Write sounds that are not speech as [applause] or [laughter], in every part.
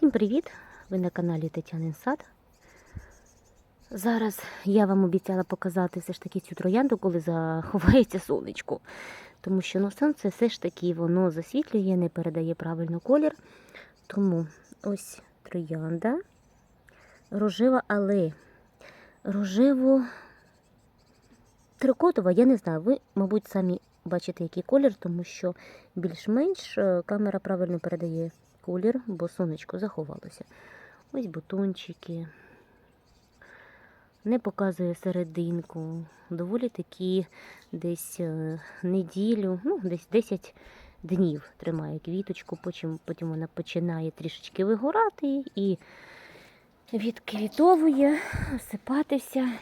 Всім привіт! Ви на каналі Тетянин Сад. Зараз я вам обіцяла показати все ж таки цю троянду, коли заховається сонечко. Тому що ну, сонце все ж таки воно засвітлює, не передає правильно колір. Тому ось троянда рожева, але рожево трикотова, я не знаю. Ви, мабуть, самі бачите, який колір, тому що більш-менш е, камера правильно передає колір, бо сонечко заховалося. Ось бутончики. Не показує серединку. Доволі такі десь е, неділю, ну, десь 10 днів тримає квіточку, потім, потім вона починає трішечки вигорати і відквітовує, осипатися.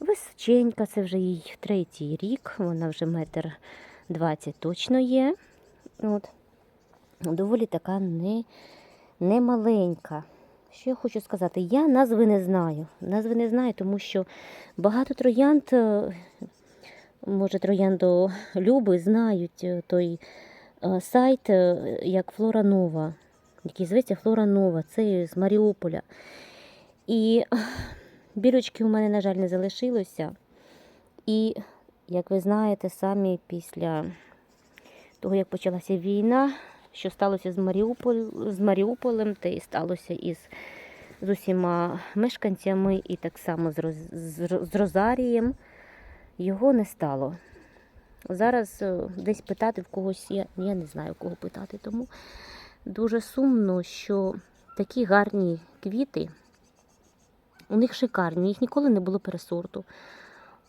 Височенька, це вже їй третій рік, вона вже метр двадцять точно є. От. Доволі така не, не маленька. Що я хочу сказати? Я назви не знаю. Назви не знаю, тому що багато троянд, е, може, троянду Люби знають е, той е, сайт, як Флора Нова, який зветься Флора Нова, це з Маріуполя. І бірочки у мене, на жаль, не залишилося. І, як ви знаєте, самі після того, як почалася війна, що сталося з, Маріуполь, з Маріуполем, те і сталося із з усіма мешканцями, і так само з, Роз, з, з Розарієм, його не стало. Зараз е, десь питати в когось, я, я не знаю, кого питати. Тому дуже сумно, що такі гарні квіти, у них шикарні, їх ніколи не було пересорту.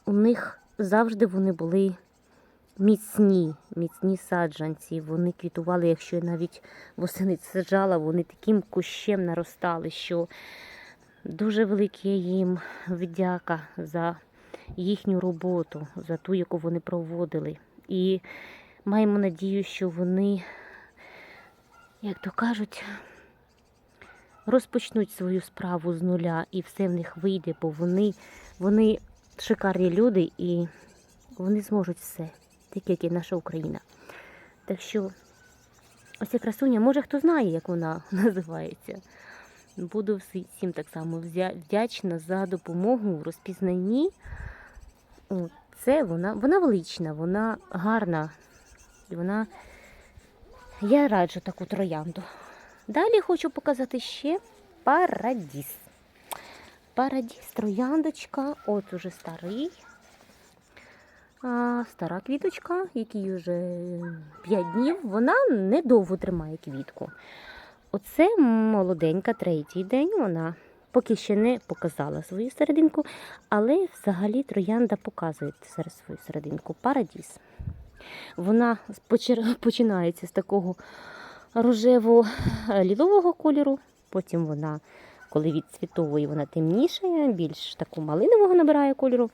У них завжди вони були міцні, міцні саджанці. Вони квітували, якщо я навіть восени саджала, вони таким кущем наростали, що дуже велике їм вдяка за їхню роботу, за ту, яку вони проводили. І маємо надію, що вони, як то кажуть, розпочнуть свою справу з нуля і все в них вийде, бо вони, вони шикарні люди і вони зможуть все, як і наша Україна. Так що ось ця красуня, може хто знає, як вона [laughs] називається. Буду всім так само вдячна за допомогу у розпізнанні. Це вона, вона велична, вона гарна. І вона. Я раджу таку троянду. Далі хочу показати ще парадіс. Парадіс, трояндочка, от уже старий. А, стара квіточка, якій вже 5 днів, вона недовго тримає квітку. Оце молоденька, третій день. Вона поки ще не показала свою серединку, але взагалі троянда показує зараз свою серединку. Парадіс. Вона починається з такого рожево-лілового кольору, потім вона, коли відцвітовує, вона темнішає, більш таку малинового набирає кольору.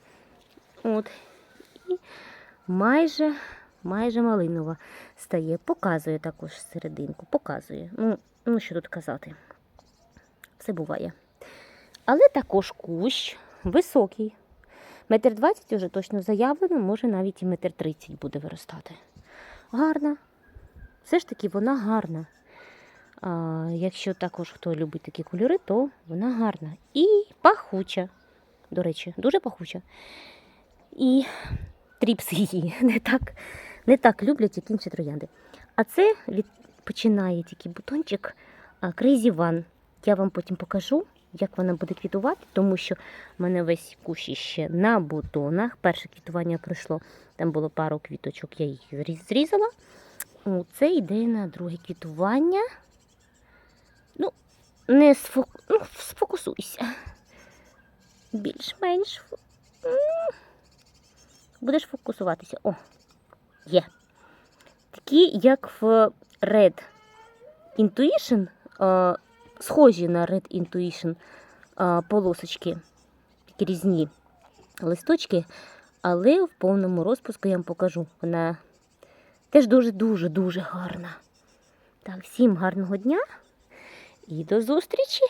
От. І майже, майже малинова стає. Показує також серединку, показує. Ну, ну що тут казати. Все буває. Але також кущ високий. Метр двадцять вже точно заявлено, може навіть і метр тридцять буде виростати. Гарна. Все ж таки вона гарна. А, якщо також хто любить такі кольори, то вона гарна. І пахуча. До речі, дуже пахуча. І тріпси її [laughs] не так, не так люблять, як інші троянди. А це від, починає тільки бутончик Crazy One. Я вам потім покажу, як вона буде квітувати, тому що в мене весь кущ ще на бутонах. Перше квітування пройшло, там було пару квіточок, я їх зрізала. Це йде на друге квітування. Ну, не сфок... ну, сфокусуйся. Більш-менш. Будеш фокусуватися. О, є. Такі, як в Red Intuition, е, схожі на Red Intuition е, полосочки, такі різні листочки, але в повному розпуску я вам покажу. Вона теж дуже-дуже-дуже гарна. Так, всім гарного дня і до зустрічі!